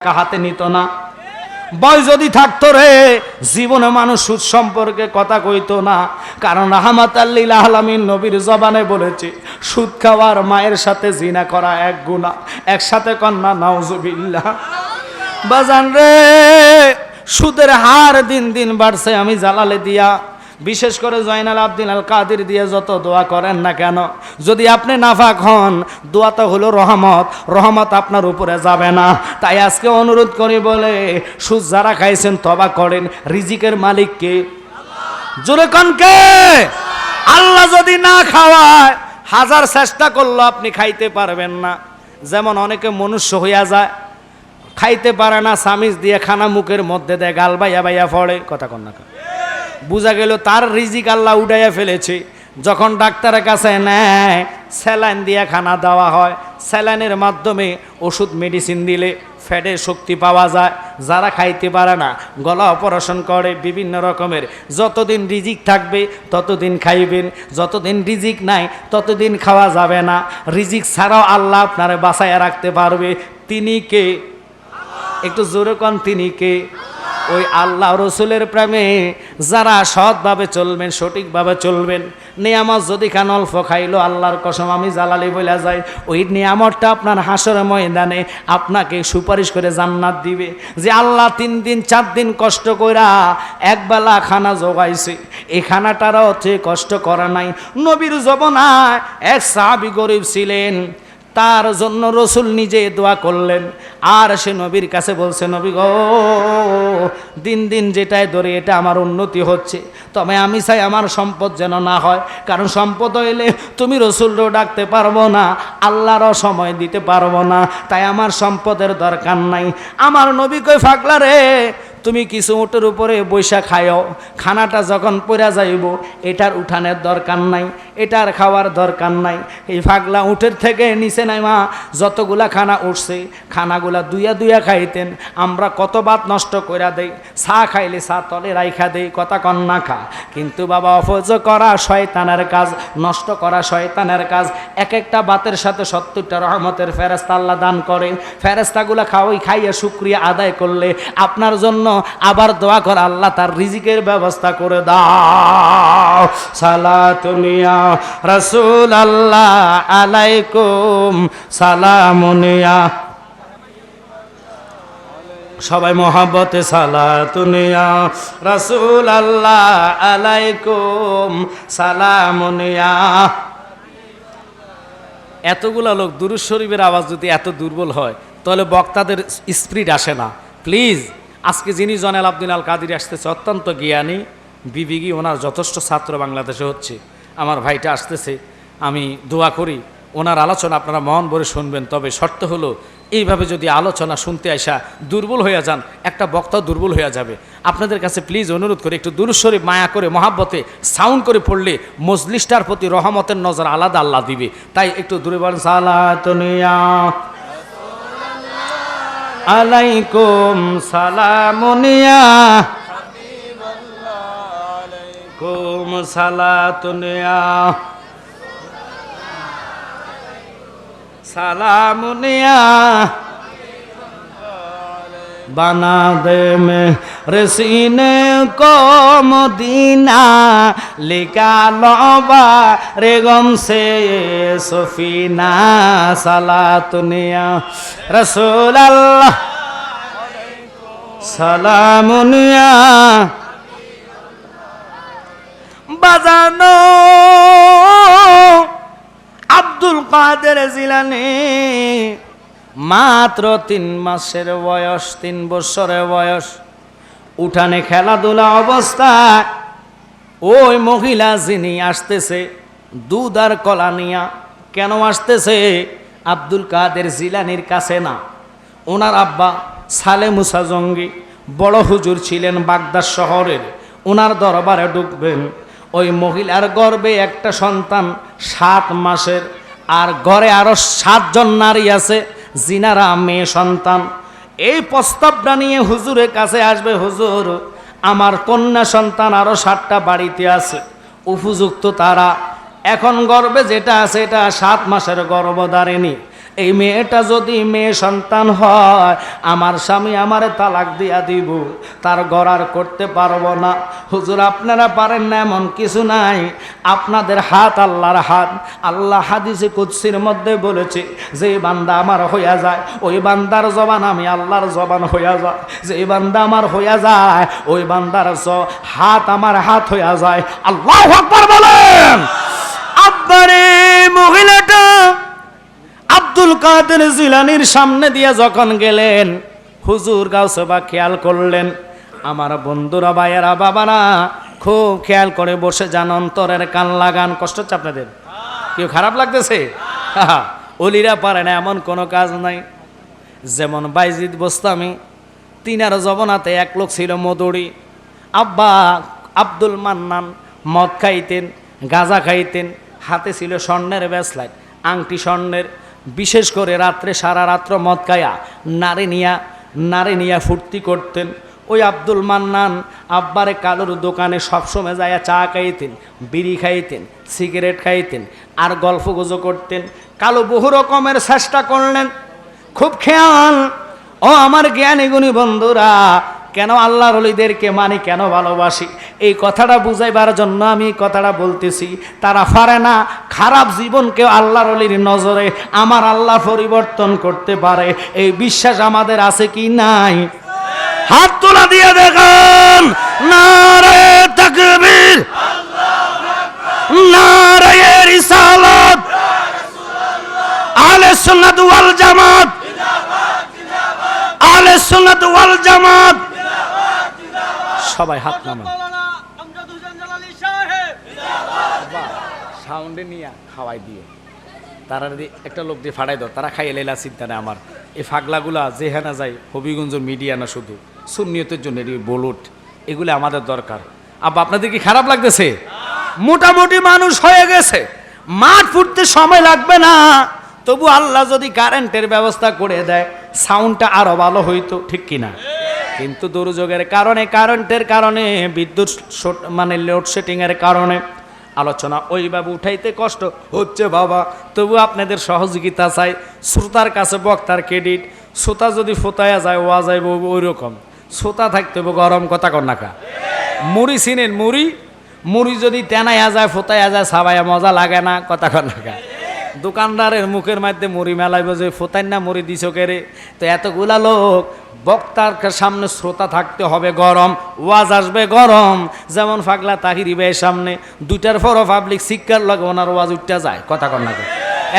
টাকা হাতে নিত না। বয় যদি থাকতো রে, জীবনে মানুষ সুদ সম্পর্কে কথা কইতো না। কারণ রাহমাত আল্লিল আহলামিন নবীর জবানে বলেছে, সুদ খাওয়ার মায়ের সাথে জিনা করা এক গুণা একসাথে কন্যা, নাউজুবিল্লাহ। বাজান রে, সুদের হার দিন দিন বাড়ছে, আমি জ্বালালে দিয়া বিশেষ করে জয়নাল আব্দিন আল কাদির দিয়ে যত দোয়া করেন না কেন, যদি আপনি নাফাক হন, দোয়া তো হলো রহমত রহমত আপনার উপরে যাবে না। তাই আজকে অনুরোধ করি বলে, সুদ যারা খাইছেন, তবা করেন। রিজিকের মালিককে জোরে কনকে আল্লাহ যদি না খাওয়ায়, হাজার চেষ্টা করল আপনি খাইতে পারবেন না। যেমন অনেকে মনুষ্য হইয়া যায়, খাইতে পারে না সামিজ দিয়ে খানা মুখের মধ্যে দেয়, গাল বাইয়া বাইয়া ফড়ে। কথা কন না বুঝা গেল তার রিজিক আল্লাহ উড়াইয়া ফেলেছে। যখন ডাক্তারের কাছে নেয়, স্যালাইন দিয়ে খানা দেওয়া হয়, স্যালাইনের মাধ্যমে ওষুধ মেডিসিন দিলে ফ্যাটের শক্তি পাওয়া যায়। যারা খাইতে পারে না, গলা অপারেশন করে, বিভিন্ন রকমের। যতদিন রিজিক থাকবে, ততদিন খাইবেন। যতদিন রিজিক নাই, ততদিন খাওয়া যাবে না। রিজিক ছাড়াও আল্লাহ আপনারা বাঁচাইয়া রাখতে পারবে। তিনি কে? একটু জোরে কন, তিনি কে? ওই আল্লাহ রসুলের প্রেমে যারা সৎভাবে চলবেন, সঠিকভাবে চলবেন, নিয়ামত যদি খান অল্প খাইলো, আল্লাহর কসম আমি জ্বালালি বলে যাই, ওই নিয়ামতটা আপনার হাসর ময়দানে আপনাকে সুপারিশ করে জান্নাত দিবে। যে আল্লাহ তিন দিন, চার দিন কষ্ট কইরা একবেলা খানা জোগাইছে, এই খানাটারও হচ্ছে কষ্ট করা নাই। নবীর জবনায় এক সাহাবি গরিব ছিলেন তার জন্য রসুল নিজে দোয়া করলেন। আর সে নবীর কাছে বলছে, নবী গো, দিন দিন যেটাই ধরে এটা আমার উন্নতি হচ্ছে। তবে আমি চাই আমার সম্পদ যেন না হয়, কারণ সম্পদ হইলে তুমি রসুলও ডাকতে পারব না, আল্লাহরও সময় দিতে পারব না। তাই আমার সম্পদের দরকার নাই। আমার নবী কই ফাকলা রে তুমি কিছু উটের উপরে বৈশা খায়ও খানাটা যখন পড়া যাইব, এটার উঠানের দরকার নাই, এটার খাওয়ার দরকার নাই। এই ফাগলা উঠের থেকে নিচে নাই মা যতগুলা খানা উঠছে, খানাগুলা দুইয়া দুইয়া খাইতেন, আমরা কত বাত নষ্ট কইরা দেই, চা খাইলে চা তলে রাইখা দেই, কথা কন্যা খা। কিন্তু বাবা, অফজ করা শয়তানের কাজ, নষ্ট করা শয়তানের কাজ এক একটা বাতের সাথে সত্তরটা রহমতের ফেরেস্তা আল্লাহ দান করে ফেরেস্তাগুলা খাওয়াই, খাইয়া শুক্রিয়া আদায় করলে আপনার জন্য আবার দোয়া কর, আল্লাহ তার রিজিকের ব্যবস্থা করে দাও। সালাতুনিয়া রসুল আল্লাহ আলাইকুম সালামুনিয়া সবাই মোহাব্বতে সালাতুনিয়া রসুল আল্লাহ আলাইকুম সালামুনিয়া এতগুলা লোক দুরুজ শরীফের আওয়াজ যদি এত দুর্বল হয়, তাহলে বক্তাদের স্পিরিট আসে না। প্লিজ। আজকে যিনি জনাল আব্দুল আল কাদির আসতেছে, অত্যন্ত জ্ঞানী বিবিগি ওনার যথেষ্ট ছাত্র বাংলাদেশে হচ্ছে। আমার ভাইটা আসতেছে, আমি দোয়া করি, ওনার আলোচনা আপনারা মন ভরে শুনবেন। তবে শর্ত হলো, এইভাবে যদি আলোচনা শুনতে আসা দুর্বল হয়ে যান, একটা বক্তা দুর্বল হয়ে যাবে। আপনাদের কাছে প্লিজ অনুরোধ করে, একটু দুরুস্বরী মায়া করে, মহাব্বতে সাউন্ড করে পড়লে মজলিসটার প্রতি রহমতের নজর আলাদা আল্লাহ দিবে। তাই একটু দূরে বলেন আলাইকুম সালামুনিয়া কুম সালাতুনিয়া সালামুনিয়া বানা দেমে রেসিনে কম দিনা লিকা লবা রে গমসে সফিনা সালা তুনিয়া রসুল সালামুনিয়া বাজানো আব্দুল কাদের জিলানী মাত্র তিন মাসের বয়স, তিন বছরের বয়স। উঠানে খেলাধুলা অবস্থায় ওই মহিলা যিনি আসতেছে, দুধ আর কলা নিয়া কেন আসতেছে? আব্দুল কাদের জিলানির কাছে না। ওনার আব্বা সালে মুসা জঙ্গি, বড় হুজুর ছিলেন বাগদার শহরের। ওনার দরবারে ঢুকবেন। ওই মহিলার গর্বে একটা সন্তান সাত মাসের, আর ঘরে আরও সাতজন নারী আছে। জিনারা মেয়ে সন্তান। এই প্রস্তাবটা নিয়ে হুজুরের কাছে আসবে, হুজুর, আমার কন্যা সন্তান আরও সাতটা বাড়িতে আছে, উপযুক্ত তারা। এখন গর্বে যেটা আছে, এটা সাত মাসের গর্ভধারিণী। এই মেয়েটা যদি মেয়ে সন্তান হয়, আমার স্বামী আমারে তালাক দিয়া দিব, তার গড়ার করতে পারব না। হুজুর, আপনারা পারেন না এমন কিছু নাই। আপনাদের হাত আল্লাহর হাত। আল্লাহ হাদিসে কুৎসির মধ্যে বলেছে, যে বান্দা আমার হইয়া যায়, ওই বান্দার জবান আমি আল্লাহর জবান হইয়া যায়। যে বান্দা আমার হইয়া যায়, ওই বান্দার হাত আমার হাত হইয়া যায়। আল্লাহ আকবার বলেন! আব্বারে মহিলাটা আব্দুল কাদের জিলানির সামনে দিয়ে যখন গেলেন, হুজুর গাউসবা খেয়াল করলেন, আমার বন্ধুরা, ভাইয়েরা, বাবারা, খুব খেয়াল করে বসে যান, অন্তরের কান লাগান, কষ্ট হচ্ছে আপনাদের? কেউ খারাপ লাগতেছে? অলিরা পারে না, এমন কোনো কাজ নাই। যেমন বাইজিদ বস্তামি, তিনার জবনাতে এক লোক ছিল মদুরি। আব্বা আব্দুল মান্নান মদ খাইতেন, গাঁজা খাইতেন, হাতে ছিল স্বর্ণের ব্যাসলাইট, আংটি স্বর্ণের। বিশেষ করে রাত্রে সারা রাত্র মদ খায়া নারী নিয়া নারী নিয়া ফুর্তি করতেন। ওই আব্দুল মান্নান আব্বারে কালোর দোকানে সবসময় যায় চা খাইতেন, বিড়ি খাইতেন, সিগারেট খাইতেন, আর গল্প গুজো করতেন। কালো বহু রকমের চেষ্টা করলেন। খুব খেয়াল, ও আমার জ্ঞানী গুণী বন্ধুরা কেন আল্লাহর অলিদেরকে মানি, কেন ভালোবাসি? এই কথাটা বুঝাইবার জন্য আমি কথাটা বলতেছি। তারা পারে না, খারাপ জীবনকে আল্লাহর অলির নজরে আমার আল্লাহ পরিবর্তন করতে পারে। এই বিশ্বাস আমাদের আছে কি নাই? হাত তোলা দিয়ে দেখুন নারে তাকবীর নারে রিসালাত আলে সুন্নাত ওয়াল জামাত আলে সুন্নাত ওয়াল জামাত সবাই হাত নামান। সাউন্ডে নিয়ে খাওয়াই দিয়ে। তারা যদি একটা লোক দিয়ে ফাড়াই দাও তারা খাইয়ে লেলা চিন্তা নেই আমার। এই ফাগলাগুলা যেখানে যায় হবিগঞ্জ মিডিয়া না শুধু। সুন্নিয়তের জন্য এই বলুট। এগুলো আমাদের দরকার। আব্বা আপনাদের কি খারাপ লাগতেছে? মোটামুটি মানুষ হয়ে গেছে। মাঠ ফুটতে সময় লাগবে না। তবু আল্লাহ যদি কারেন্টের ব্যবস্থা করে দেয় সাউন্ডটা আরও ভালো হইতো ঠিক কিনা? কিন্তু দুর্যোগের কারণে, কারেন্টের কারণে, বিদ্যুৎ মানে লোডশেডিং এর কারণে আলোচনা ওইভাবে উঠাইতে কষ্ট হচ্ছে বাবা। তবু আপনাদের সহযোগিতা চাই। শ্রোতার কাছে বক্তার ক্রেডিট শ্রোতা যদি ফোতায়া যায়, ওয়া যাইব ওই রকম শ্রোতা থাকতে হবে গরম কথা কন্যাকা মুড়ি চিনেন মুড়ি। মুড়ি যদি তেনাইয়া যায়, ফোতায়া যায় সাবাইয়া মজা লাগে না, কথা কন্যাকা দোকানদারের মুখের মধ্যে মুড়ি মেলাইব যে ফোতাই না মুড়ি দিছ কেরে তো এতগুলা লোক, বক্তার সামনে শ্রোতা থাকতে হবে গরম, ওয়াজ আসবে গরম। যেমন ফাগলা তাহিরি ভাইয়ের সামনে, দুইটার পরও পাবলিক শিক্ষার লাগে ওনার ওয়াজ উঠতে যায়, কথা কন্যাকে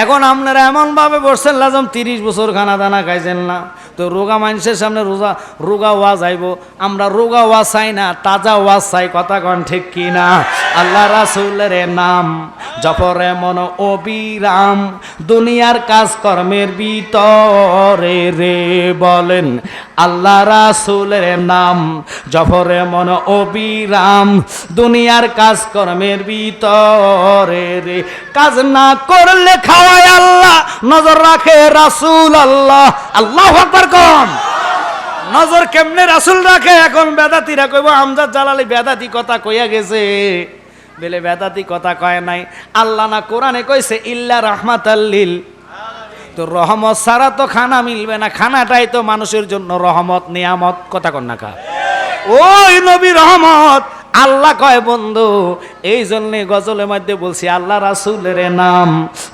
এখন আপনারা এমনভাবে বসছেন, লাজম তিরিশ বছর খানা দানা খাইছেন না। তো রোগা মানুষের সামনে রোজা, রোগা ওয়াজ আইব আমরা রোগা ওয়াজ চাই না, তাজা ওয়াজ চাই, কথা কন ঠিক কি না? আল্লাহ রাসুলের নাম জপরে মন অবিরাম, দুনিয়ার কাজকর্মের ভিতরে রে বলেন। আল্লাহ রাসুলের নাম জফরে মন অবিরাম, দুনিয়ার কাজকর্মের ভিতরে রে। কাজ না করলে খাওয়ায় আল্লাহ, নজর রাখে রাসুল আল্লাহ আল্লাহ কম নজর কেমনে রাসুল রাখে? এখন বেদাতিরা কইব, আমজাদ জালালি বেদাতি কথা কইয়া গেছে। বেলে, বেদাতি কথা কয় নাই। আল্লাহ না কোরআনে কইছে, ইল্লা রাহমাতাল্লিল তো রহমত সারা তো খানা মিলবে না। খানাটাই তো মানুষের জন্য রহমত, নিয়ামত, কথা কন না কা। ওই নবী রহমত আল্লাহ কয়, বন্ধু এই জন্যে গজলের মধ্যে বলছি, আল্লাহ রাসুলের নাম,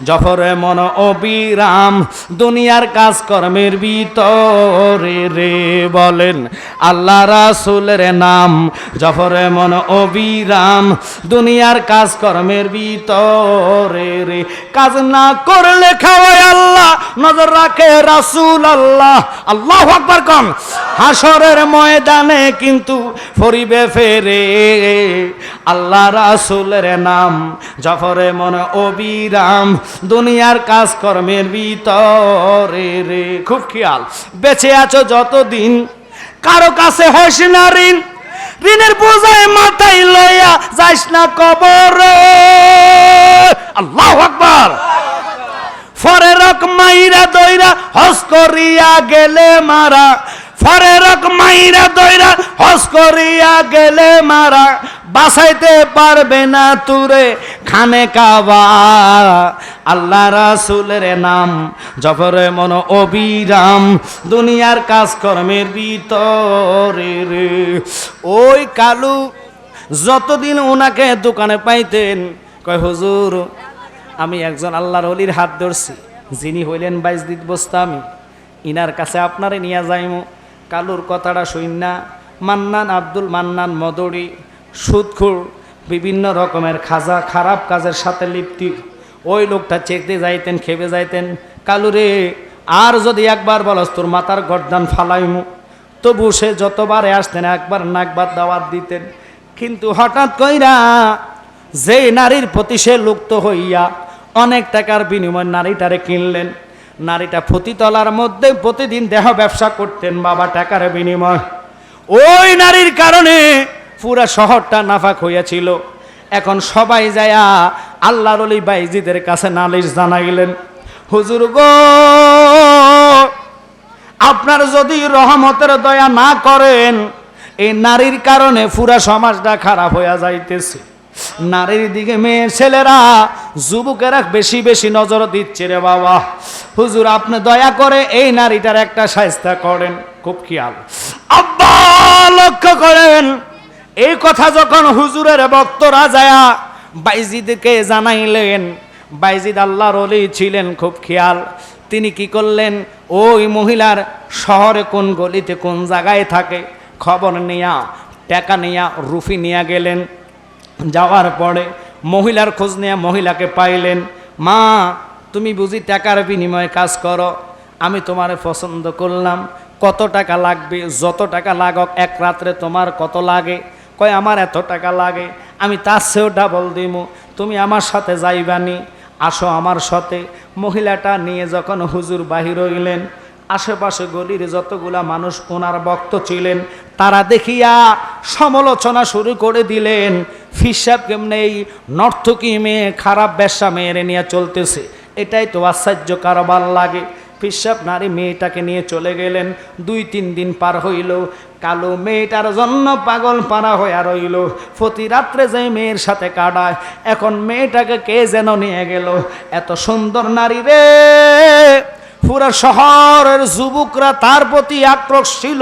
জফরে মন অবিরাম, দুনিয়ার কাজকর্মের ভিতরে রে বলেন, আল্লাহ রাসুলের নাম, জফরে মন অবিরাম, দুনিয়ার কাজকর্মের ভিতরে রে। কাজ না করলে খাওয়ায় আল্লাহ, নজর রাখে রাসুল আল্লাহ। আল্লাহ কন। হাসরের ময়দানে কিন্তু ফরিবে ফেরে। আল্লাহ রাসুলের নাম জফরে মনে অবিরাম দুনিয়ার কাজকর্মের ভিতরে রে। খুব খেয়াল, বেঁচে আছো যতদিন, কারও কাছে হস না ঋণ, ঋণের বোঝায় মাথায় লইয়া যাইস না কবরে। আল্লাহ আকবার। ফরে রক মাইরা দইরা হস গেলে মারা ফরে রক মাইরা দইরা হস করিয়া গেলে মারা বাসাইতে পারবে না তুরে খানে কাবা। আল্লাহ রাসুলের নাম, জফরে মন অবিরাম, দুনিয়ার কাজকর্মের ভিতরে ওই কালু, যতদিন ওনাকে দোকানে পাইতেন, কয়, হুজুর, আমি একজন আল্লাহর অলির হাত ধরছি। যিনি হইলেন বাইজদিত বস্তামি ইনার কাছে আপনারে নিয়ে যাইমু। কালুর কথাটা না। মান্নান আব্দুল মান্নান মদরি, সুদখুর, বিভিন্ন রকমের খাজা, খারাপ কাজের সাথে লিপ্তি। ওই লোকটা চেকতে যাইতেন, খেপে যাইতেন। কালুরে, আর যদি একবার বলস তোর মাথার গর্দান ফালাইমু, তবু সে যতবারে আসতেন, একবার না একবার দাওয়াত দিতেন। কিন্তু হঠাৎ কইরা যে নারীর প্রতি সে লুপ্ত হইয়া অনেক টাকার বিনিময়ে নারীটারে কিনলেন। নারীটা ফতিতলার মধ্যে প্রতিদিন দেহ ব্যবসা করতেন, বাবা টাকার বিনিময়। ওই নারীর কারণে পুরা শহরটা নাফাক হইয়াছিল। এখন সবাই যায়া আল্লাহর অলি বাইজিদের কাছে নালিশ জানাইলেন, হুজুর গো, আপনার যদি রহমতের দয়া না করেন, এই নারীর কারণে পুরা সমাজটা খারাপ হইয়া যাইতেছে। নারীর দিকে মেয়ে ছেলেরা যুবকেরা বেশি বেশি নজর দিচ্ছে রে বাবা। হুজুর, আপনি দয়া করে এই নারীটার একটা সাহিস্তা করেন, খুব খেয়াল। আব্বা, লক্ষ্য করেন, এই কথা যখন হুজুরের বক্তরা যায়া, বাইজিদকে জানাইলেন, বাইজিদ আল্লাহর অলি ছিলেন, খুব খেয়াল। তিনি কি করলেন? ওই মহিলার শহরে কোন গলিতে কোন জায়গায় থাকে, খবর নিয়া, টাকা নিয়া, রুফি নিয়া গেলেন। যাওয়ার পরে মহিলার খোঁজ নিয়ে মহিলাকে পাইলেন, মা, তুমি বুঝি টাকার বিনিময়ে কাজ করো। আমি তোমারে পছন্দ করলাম। কত টাকা লাগবে? যত টাকা লাগক, এক রাত্রে তোমার কত লাগে? কয়, আমার এত টাকা লাগে। আমি তার চেয়েও ডাবল দিমু। তুমি আমার সাথে যাইবানি আসো আমার সাথে। মহিলাটা নিয়ে যখন হুজুর বাহির হইলেন, আশেপাশে গলির যতগুলা মানুষ ওনার ভক্ত ছিলেন তারা দেখিয়া সমালোচনা শুরু করে দিলেন ফিসাব কেমনে এই নর্থকী মেয়ে খারাপ ব্যবসা মেয়েরে নিয়ে চলতেছে? এটাই তো আশ্চর্য কারবার লাগে। ফিসাব নারী মেয়েটাকে নিয়ে চলে গেলেন, দুই তিন দিন পার হইল। কালো মেয়েটার জন্য পাগল পারা হইয়া রইল। প্রতি রাত্রে যে মেয়ের সাথে কাটায়, এখন মেয়েটাকে কে যেন নিয়ে গেল? এত সুন্দর নারী রে! পুরা শহরের যুবকরা তার প্রতি আক্রোশ ছিল।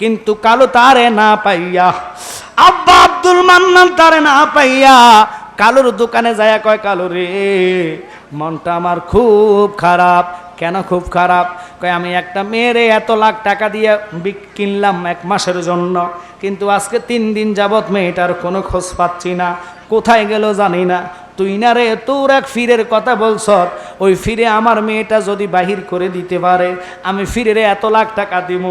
কিন্তু কালো তারে না পাইয়া, আব্বা আব্দুল মান্নান তারে না পাইয়া কালুর দোকানে যায় কয়, কালো রে, মনটা আমার খুব খারাপ। কেন খুব খারাপ? কয়, আমি একটা মেয়েরে এত লাখ টাকা দিয়ে কিনলাম এক মাসের জন্য, কিন্তু আজকে তিন দিন যাবৎ মেয়েটার কোনো খোঁজ পাচ্ছি না। কোথায় গেল জানি না। তুই না রে, তোর এক ফিরের কথা বলছ। ওই ফিরে আমার মেয়েটা যদি বাহির করে দিতে পারে, আমি ফিরে এত লাখ টাকা দিব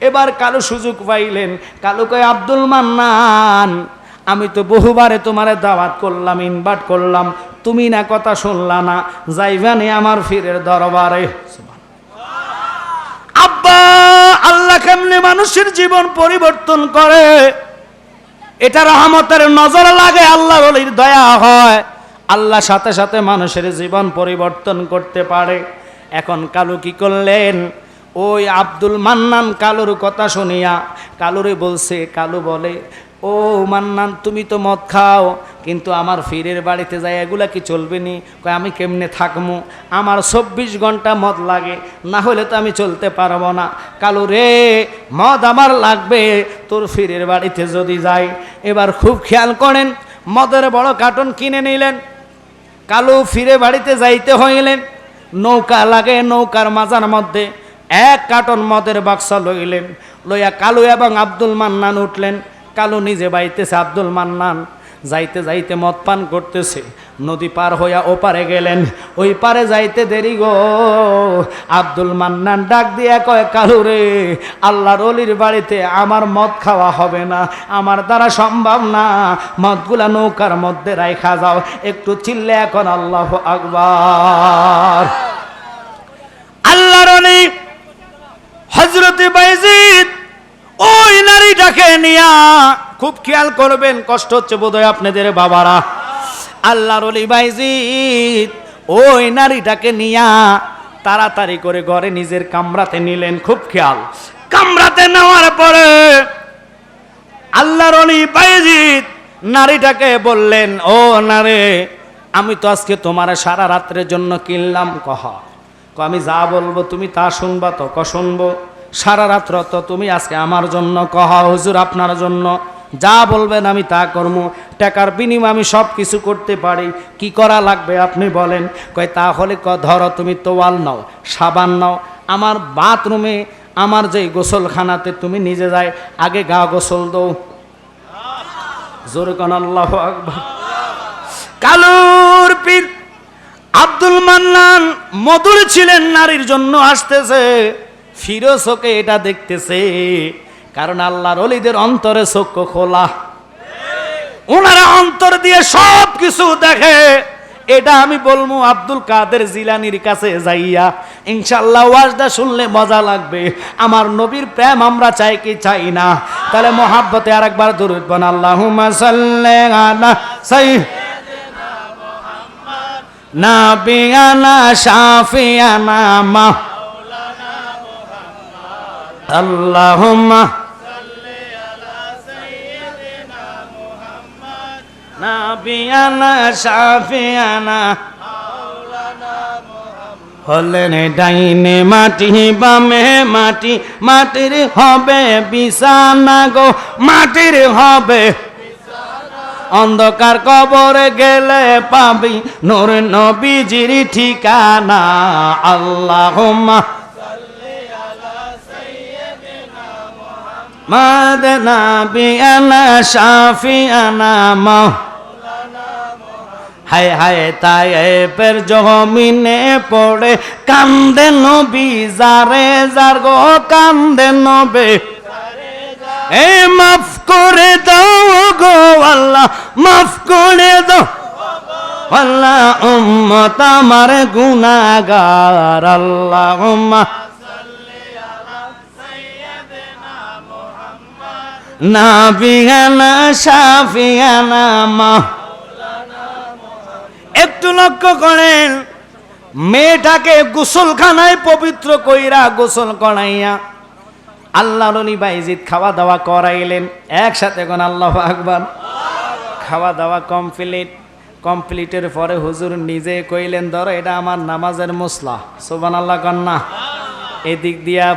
এবার কালো সুযোগ পাইলেন। কালো কয়, আব্দুল মান্নান, আমি তো বহুবারে তোমারে দাওয়াত করলাম, ইনভাইট করলাম। তুমি না কথা শুনলা না। যাইবানি আমার ফিরের দরবারে। আব্বা, আল্লাহ কেমনে মানুষের জীবন পরিবর্তন করে? এটা রহমতের নজর লাগে আল্লাহ দয়া হয়। আল্লাহ সাথে সাথে মানুষের জীবন পরিবর্তন করতে পারে। এখন কালু কি করলেন? ওই আব্দুল মান্নান কালুর কথা শুনিয়া কালুরে বলছে, কালু বলে, ও মান্নান, তুমি তো মদ খাও, কিন্তু আমার ফিরের বাড়িতে যাই এগুলা কি চলবে নি? কয়, আমি কেমনে থাকব আমার চব্বিশ ঘণ্টা মদ লাগে, না হলে তো আমি চলতে পারব না। কালু রে, মদ আমার লাগবে, তোর ফিরের বাড়িতে যদি যাই। এবার খুব খেয়াল করেন, মদের বড় কার্টন কিনে নিলেন। কালু ফিরে বাড়িতে যাইতে হইলেন। নৌকা লাগে নৌকার মাজার মধ্যে এক কার্টন মদের বাক্স লইলেন। লইয়া কালু এবং আব্দুল মান্নান উঠলেন। কালু নিজে বাইতেছে আব্দুল মান্নান যাইতে যাইতে মদ পান করতেছে। নদী পার হইয়া ওপারে গেলেন। ওই পারে যাইতে দেরি গো। আব্দুল মান্নান ডাক দিয়া কয়, কালু রে, আল্লাহর অলির বাড়িতে আমার মদ খাওয়া হবে না। আমার দ্বারা সম্ভব না। মদগুলা নৌকার মধ্যে রাইখা যাও। একটু চিল্লে এখন আল্লাহ আকবার। আল্লাহর অলি হজরতে বাইজিদ ওই নারীটাকে নিয়া খুব খেয়াল করবেন, কষ্ট হচ্ছে বোধহয় আপনাদের বাবারা। আল্লাহর বাইজিদ ওই নারীটাকে নিয়া তাড়াতাড়ি করে ঘরে নিজের কামরাতে নিলেন, খুব খেয়াল। কামরাতে নেওয়ার পরে আল্লাহর বাইজিদ নারীটাকে বললেন, ও নারে আমি তো আজকে তোমার সারা রাত্রের জন্য কিনলাম কহ। আমি যা বলব তুমি তা শুনবা তো, ক শুনব? সারা রাত্র তো তুমি আজকে আমার জন্য কহ, হুজুর আপনার জন্য। যা বলবেন আমি তা কর্ম টাকার বিনিময়ে আমি সব কিছু করতে পারি। কি করা লাগবে আপনি বলেন। কয়, তাহলে ক ধরো তুমি তোয়াল নাও, সাবান নাও, আমার বাথরুমে আমার যে গোসলখানাতে তুমি নিজে যাই, আগে গা গোসল দৌ জোরে কালুর পীর আব্দুল মান্নান মধুর ছিলেন, নারীর জন্য আসতেছে ফিরোজ ওকে এটা দেখতেছে। কারণ আল্লাহর অলিদের অন্তরে চক্ষু খোলা। ওনারা অন্তর দিয়ে সব কিছু দেখে। এটা আমি বলব আব্দুল কাদের জিলানির কাছে যাইয়া ইনশাল্লাহ ওয়াজটা শুনলে মজা লাগবে। আমার নবীর প্রেম আমরা চাই কি চাই না। তাহলে মহাব্বতে আরেকবার দরুদ বান আল্লাহুম্মা সাল্লি আলা সাইয়্যিদ নাবিয়ানা মা আল্লাহুম্মা নাবিয়ানা শাফিয়ানা হলেন ডাইনে মাটি, বামে মাটি। মাটির হবে বিছানা গো, মাটির হবে। অন্ধকার কবরে গেলে পাবি নূর নবীজির ঠিকানা। আল্লাহ মাদনা বিয়ানা শাফিয়ানা মা হায় হায় তাই পের জমিনে পড়ে কান্দে নবী, যারে যার গো কান্দে নবে। এ মাফ করে দাও গো আল্লাহ, মাফ করে দাও। আল্লাহ উম্মত আমার গুনাহগার আল্লাহ উম্মা নাবিয়ানা, শাফিয়ানা, মা একটু লক্ষ্য করেন, মেয়েটাকে গোসলখানায় পবিত্র কইরা গোসল করাইয়া আল্লাহ রলি বাইজিদ খাওয়া দাওয়া করাইলেন। একসাথে কোন আল্লাহ আকবার। খাওয়া দাওয়া কমপ্লিট। কমপ্লিটের পরে হুজুর নিজে কইলেন, ধরো এটা আমার নামাজের মুসলা। সোবান আল্লাহ কন্যা এদিক দিয়া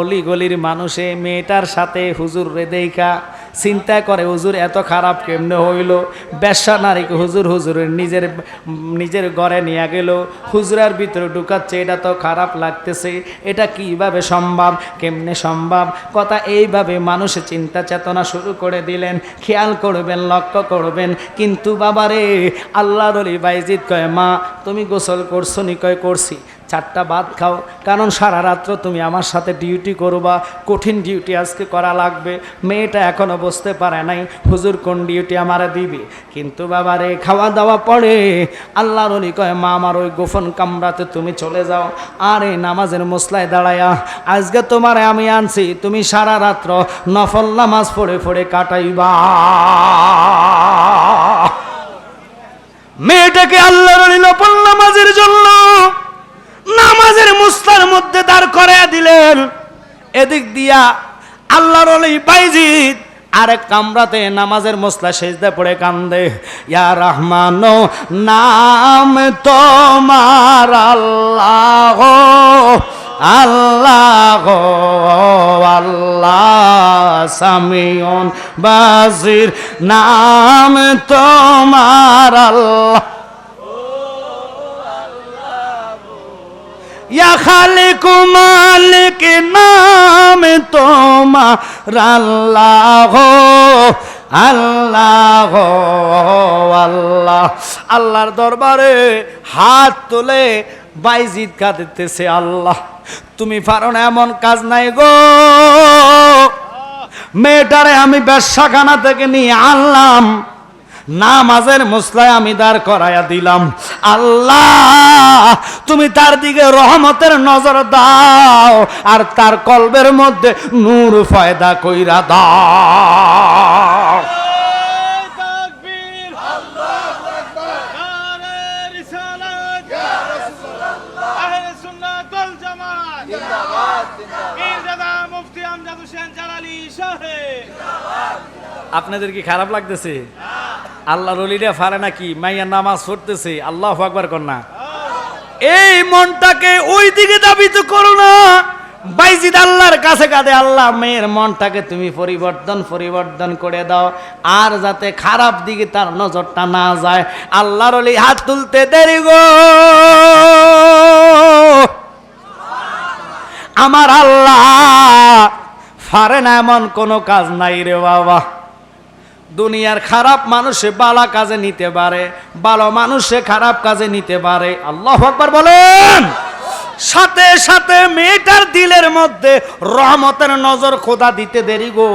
অলি গলির মানুষে মেয়েটার সাথে হুজুর রে দেখা চিন্তা করে, হুজুর, এত খারাপ কেমনে হইল? বেশ্যা নারীকে হুজুর হুজুরের নিজের নিজের ঘরে নিয়ে গেল। হুজুরার ভিতরে ঢুকাচ্ছে, এটা তো খারাপ লাগতেছে। এটা কীভাবে সম্ভব? কেমনে সম্ভব? কথা এইভাবে মানুষ চিন্তা চেতনা শুরু করে দিলেন। খেয়াল করবেন, লক্ষ্য করবেন। কিন্তু বাবারে, আল্লাহর বাইজিৎ কয়, মা, তুমি গোসল করছ নি? কয়, করছি। চারটা বাদ খাও। কারণ সারা রাত্র তুমি আমার সাথে ডিউটি করবা। কঠিন ডিউটি আজকে করা লাগবে। মেয়েটা এখনও বুঝতে পারে নাই। হুজুর কোন ডিউটি আমারে দিবে? কিন্তু বাবারে খাওয়া দাওয়া পড়ে। আল্লাহর অলি কয়, মা, আমার ওই গোফন কামরাতে তুমি চলে যাও। আর এই নামাজের মশলায় দাঁড়ায়া। আজকে তোমারে আমি আনছি। তুমি সারা রাত্র নফল নামাজ পড়ে পড়ে কাটাইবা। মেয়েটাকে আল্লাহর নফল নামাজের জন্য নামাজের মুস্তার মধ্যে দাঁড় করাইয়া দিলেন। এদিক দিয়া আল্লাহর বাইজিদ আরেক কামরাতে নামাজের মশলা সেজদে পড়ে কান্দে। ইয়া রহমান, নাম তোমার আল্লাহ আল্লাহ আল্লাহ সামিয়ন বাজির, নাম তোমার আল্লাহ। ইয়া খালিক মালিক নাম তোমার আল্লাহ আল্লাহ। আল্লাহ আল্লাহর দরবারে হাত তুলে বাইজিদ কাঁদতেছে আল্লাহ, তুমি পারো না এমন কাজ নাই গো। মেয়েটারে আমি ব্যবসাখানা থেকে নিয়ে আনলাম। নামাজের মুসলায় আমি দাঁড় করাইয়া দিলাম। আল্লাহ, তুমি তার দিকে রহমতের নজর দাও আর তার কলবের মধ্যে নূর ফয়দা কইরা দাও। আপনাদের কি খারাপ লাগতেছে? আল্লাহ রলিরা ফারে নাকি? মাইয়া নামাজ পড়তেছে। আল্লাহ আকবার কর না। এই মনটাকে ওই দিকে দাবিত করো না। বাইজিদ আল্লাহর কাছে কাঁদে আল্লাহ মেয়ের মনটাকে তুমি পরিবর্তন পরিবর্তন করে দাও। আর যাতে খারাপ দিকে তার নজরটা না যায়। আল্লাহর অলি হাত তুলতে দেরি গো। আমার আল্লাহ ফারে না এমন কোনো কাজ নাই রে বাবা। দুনিয়ার খারাপ মানুষে বালা কাজে নিতে পারে, ভালো মানুষে খারাপ কাজে নিতে পারে। আল্লাহ আকবার বলেন! সাথে সাথে মেয়েটার দিলের মধ্যে রহমতের নজর খোদা দিতে দেরি গো।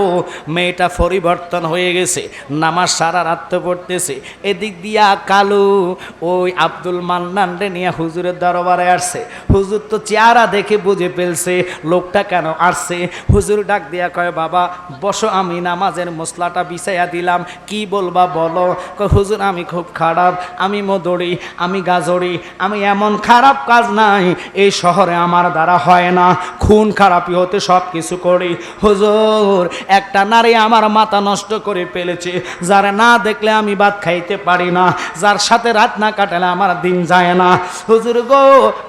মেয়েটা পরিবর্তন হয়ে গেছে, নামাজ সারা রাত পড়তেছে। এদিক দিয়া কালু, ওই আব্দুল মান্নান রে নিয়ে হুজুরের দরবারে আসছে। হুজুর তো চেহারা দেখে বুঝে ফেলছে, লোকটা কেন আসছে? হুজুর ডাক দিয়া কয়, বাবা, বসো, আমি নামাজের মশলাটা বিছাইয়া দিলাম। কি বলবা বলো? হুজুর, আমি খুব খারাপ, আমি মদড়ি আমি গাজড়ি আমি এমন খারাপ কাজ নাই। এই শহরে আমার দ্বারা হয় না। খুন খারাপি হতে সব কিছু করি। হুজুর, একটা নারী আমার মাথা নষ্ট করে ফেলেছে। যারা না দেখলে আমি ভাত খাইতে পারি না। যার সাথে রাত না কাটালে আমার দিন যায় না। হুজুর গো,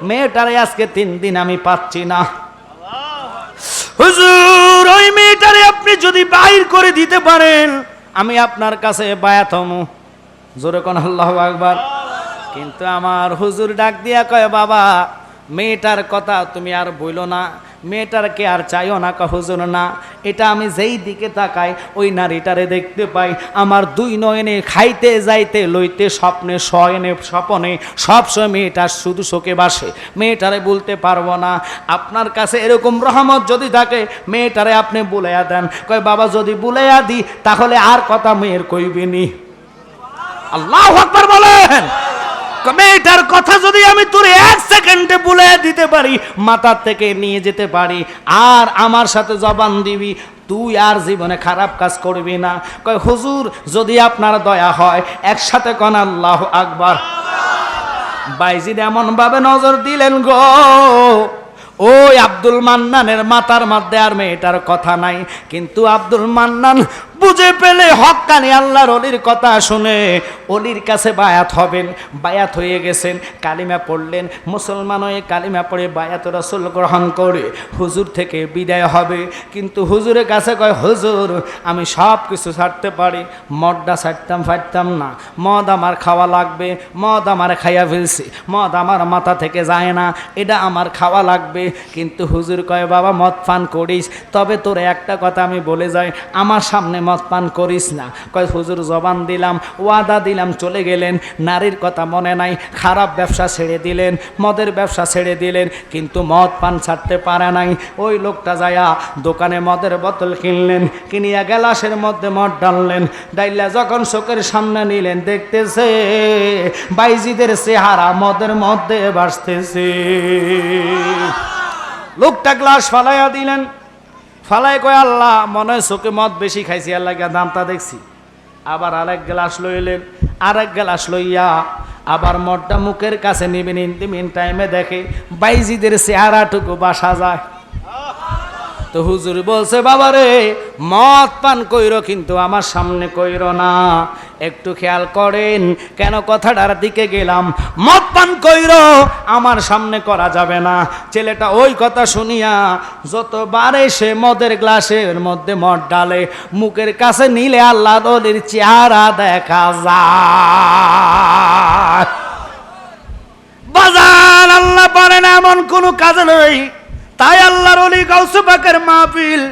মেয়েটারে আজকে তিন দিন আমি পাচ্ছি না। হুজুর, ওই মেয়েটারে আপনি যদি বাইর করে দিতে পারেন, আমি আপনার কাছে বায়াত হমু। জোরে কোন আল্লাহ আকবার। কিন্তু আমার হুজুর ডাক দিয়া কয়, বাবা মেয়েটার কথা তুমি আর বইল না, মেয়েটারকে আর চাইও না কা হুজুর না। এটা আমি যেই দিকে তাকাই, ওই নারীটারে দেখতে পাই, আমার দুই নয়নে খাইতে যাইতে লইতে স্বপ্নে, শয়নে, স্বপনে সবসময় মেয়েটার শুধু শোকে বাসে। মেয়েটারে বলতে পারব না, আপনার কাছে এরকম রহমত যদি থাকে, মেয়েটারে আপনি বুলাইয়া দেন। কয়, বাবা, যদি বুলাইয়া দিই তাহলে আর কথা মেয়ের কইবেনি আল্লাহ বলেন। মেয়েটার কথা যদি আমি তোর এক সেকেন্ডে বলে দিতে পারি, মাথার থেকে নিয়ে যেতে পারি, আর আমার সাথে জবান দিবি, তুই আর জীবনে খারাপ কাজ করবি না। কয়, হুজুর, যদি আপনার দয়া হয়, একসাথে কন আল্লাহ আকবার। বাইজিদ এমন ভাবে নজর দিলেন গো, ওই আব্দুল মান্নানের মাথার মধ্যে আর মেয়েটার কথা নাই, কিন্তু আব্দুল মান্নান বুঝে পেলে হকানি আল্লাহর অলির কথা শুনে। অলির কাছে বায়াত হবেন, বায়াত হয়ে গেছেন, কালিমা পড়লেন, মুসলমান হয়ে কালিমা পড়ে বায়াত রসুল গ্রহণ করে হুজুর থেকে বিদায় হবে। কিন্তু হুজুরের কাছে কয়, হুজুর, আমি সব কিছু ছাড়তে পারি, মদটা ছাড়তাম ফাড়তাম না। মদ আমার খাওয়া লাগবে, মদ আমার খাইয়া ফেলছি, মদ আমার মাথা থেকে যায় না, এটা আমার খাওয়া লাগবে। কিন্তু হুজুর কয়, বাবা, মদ পান করিস, তবে তোর একটা কথা আমি বলে যাই, আমার সামনে মদ পান করিস না। কয়, হুজুর, জবান দিলাম, ওয়াদা দিলাম, চলে গেলেন। নারীর কথা মনে নাই, খারাপ ব্যবসা ছেড়ে দিলেন, মদের ব্যবসা ছেড়ে দিলেন, কিন্তু মদ পান ছাড়তে পারে নাই। ওই লোকটা যায়া দোকানে মদের বোতল কিনলেন, কিনিয়া গ্যালাসের মধ্যে মদ ডাললেন ডাইলা যখন চোখের সামনে নিলেন, দেখতেছে বাইজিদের চেহারা মদের মধ্যে বাসতেছে লোকটা গ্লাস ফালাইয়া দিলেন ফালাই কয়, আল্লাহ, মনে হয় চোখে মদ বেশি খাইছি আল্লাহ দামটা দেখছি। আবার আরেক গ্লাস লইলেন আরেক গ্লাস লইয়া আবার মদটা মুখের কাছে নিবেন মিন টাইমে দেখে বাইজিদের চেহারাটুকু বাসা যায়। তো হুজুর বলছে, বাবারে, মদ পান কইর, কিন্তু আমার সামনে কইর না। একটু খেয়াল করেন, কেন কথাটার দিকে গেলাম? মদ পান কইর, আমার সামনে করা যাবে না। ছেলেটা ওই কথা শুনিয়া যতবারে সে মদের গ্লাসের মধ্যে মদ ডালে, মুখের কাছে নিলে আল্লাহ দলির চেহারা দেখা যায়। বাজার আল্লাহ পারে না, এমন কোনো কাজ নেই। তাই আল্লাহর অলি গাউসু পাকের মাহফিল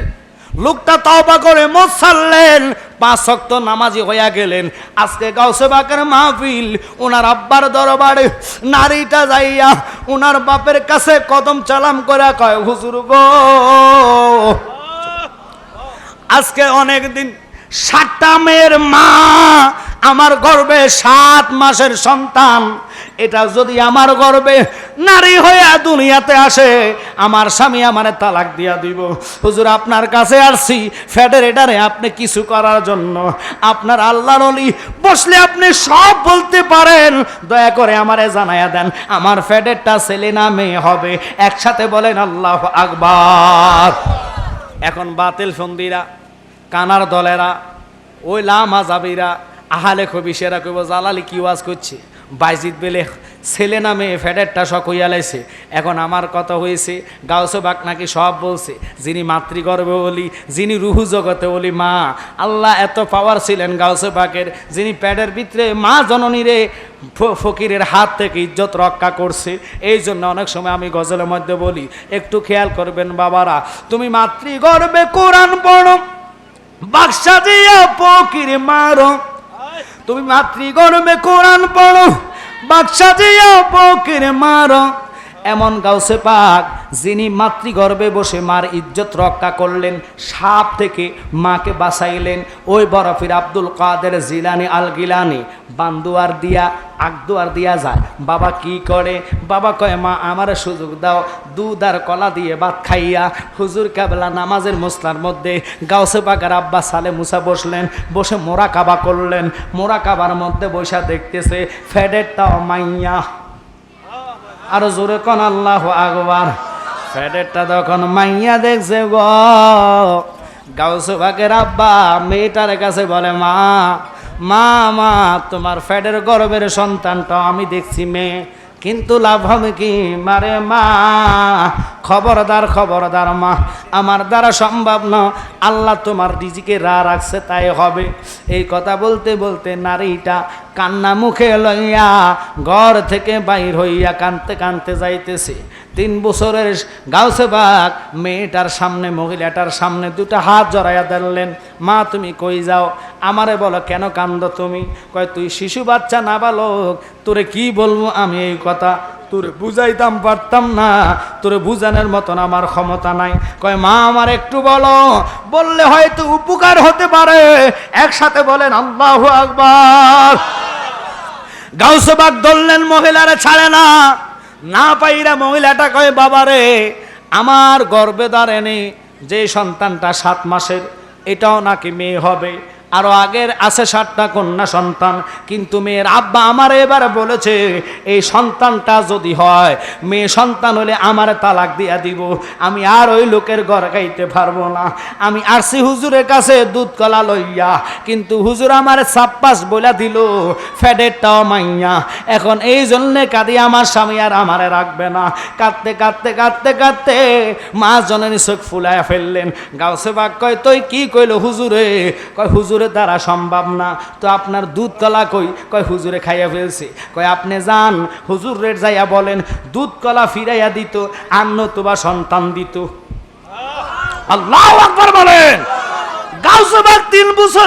লোকটা তওবা করে মদ ছাড়লেন পাঁচ শক্ত নামাজি হইয়া গেলেন। আজকে গাউসে বাকের মাহফিল ওনার আব্বার দরবারে নারীটা যাইয়া ওনার বাপের কাছে কদম চালাম করে কয়, হুজুর গো, আজকে অনেক দিন সাতটা মেয়ের মা, আমার গর্বে সাত মাসের সন্তান এটা যদি আমার গর্বে নারী হইয়া দুনিয়াতে আসে, আমার স্বামী আমারে তালাক দিয়া দিব। হুজুর, আপনার কাছে আসছি ফেডারেটারে আপনি কিছু করার জন্য। আপনার আল্লাহর অলি বসলে আপনি সব বলতে পারেন। দয়া করে আমারে জানাইয়া দেন, আমার ফেডেরটা ছেলে না মেয়ে হবে। একসাথে বলেন, আল্লাহ আকবার। এখন বাতিল সন্দিরা কানার দলেরা, ওই লামা জাবিরা আহালে কবি সেরা কইব, জালালি কি ওয়াজ করছে? বাইজিৎ বেলে ছেলে নামে ফেডারটা শখ হইয়া লাইছে। এখন আমার কথা হয়েছে গাউসে বাক নাকি সব বলছে, যিনি মাতৃগর্ভে বলি যিনি রুহু জগতে বলি মা। আল্লাহ এত পাওয়ার ছিলেন গাউসে বাকের যিনি প্যাডের ভিতরে মা জননীরে ফকিরের হাত থেকে ইজ্জত রক্ষা করছে। এই জন্য অনেক সময় আমি গজলের মধ্যে বলি, একটু খেয়াল করবেন বাবারা, তুমি মাতৃগর্ভে কোরআন পড়ো, বাক্সা দিয়া ফকির মারো। তুমি মাতৃগর্ভে কোরআন পড়ো বাক্সা দিয়া পকের মারো। এমন গাউসে পাক, যিনি মাতৃগর্ভে বসে মার ইজ্জত রক্ষা করলেন, সাপ থেকে মাকে বাঁচাইলেন। ওই বরফির আব্দুল কাদের জিলানি আল গিলানি বান্দুয়ার দিয়া, আগদুয়ার দিয়া যায়। বাবা কি করে? বাবা কয়, মা, আমার সুযোগ দাও, দুধ আর কলা দিয়ে ভাত খাইয়া হুজুর কাবেলা নামাজের মুসলার মধ্যে গাউসে পাকার আব্বা সালে মুসা বসলেন, বসে মোরা কাবা করলেন। মোরা কাবার মধ্যে বৈশা দেখতেছে, ফেডেরটাও মাইয়া আরও জোরে কন আল্লাহ আগবার ফেডেরটা তখন মাইয়া দেখছে, গ গাউসে ভাগের আব্বা মেয়েটার কাছে বলে, মা মা মা, তোমার ফ্যাডের গর্বের সন্তানটা আমি দেখছি, মেয়ে। কিন্তু লাভ হবে কি? মারে মা, খবরদার খবরদার মা, আমার দ্বারা সম্ভব না। আল্লাহ তোমার রিজিকে রা রাখছে, তাই হবে। এই কথা বলতে বলতে নারীটা কান্না মুখে লইয়া ঘর থেকে বাইর হইয়া কানতে কানতে যাইতেছে। তিন বছরের গাউসে বাঘ, মেয়েটার সামনে, মহিলাটার সামনে দুটো হাত জড়াইয়া ধরলেন। মা, তুমি কই যাও? আমারে বলো, কেন কান্দ তুমি? কয়, তুই শিশু বাচ্চা না বালক, তোরে কি বলব আমি এই কথা? তোরে বুঝাইতাম পারতাম না, তোরে বুঝানোর মতন আমার ক্ষমতা নাই। কয়, মা, আমার একটু বলো, বললে হয়তো উপকার হতে পারে। একসাথে বলেন, আল্লাহ আকবার। গাউসবাগ ধরলেন, মহিলারে ছাড়ে না। না পাইরা মহিলাটা কয় বাবারে আমার গর্বে দাঁড়েনি যে সন্তানটা সাত মাসের, এটাও নাকি মেয়ে হবে। আরও আগের আছে সাতটা কন্যা সন্তান, কিন্তু মেয়ের আব্বা আমার এবার বলেছে, এই সন্তানটা যদি হয়, মেয়ে সন্তান হলে আমার তালাক দিয়া দিব। আমি আর ওই লোকের ঘর গাইতে পারব না। আমি আরসি হুজুরের কাছে দুধ কলা লইয়া, কিন্তু হুজুর আমার সাপ্পাস বইলা দিল ফ্যাডেরটাও মাইয়া। এখন এই জন্যে কাঁদি আমার স্বামী আর আমারে রাখবে না। কাঁদতে কাঁদতে কাঁদতে কাঁদতে মা জননী চোখ ফুলাইয়া ফেললেন। গাউসে বাগ কয়, তুই কি কইল হুজুরে? কয় হুজুরের দ্বারা সম্ভব না। তো আপনার দুধ কলা কই? কয় হুজুরে খাইয়া ফেলছে। কয় আপনি যান। রেট যাইয়া বলেন দুধ কলা ফিরাইয়া দিত আর নতুবা সন্তান দিত। আল্লাহ আকবার বলেন। গাউসবাগ তিন বছর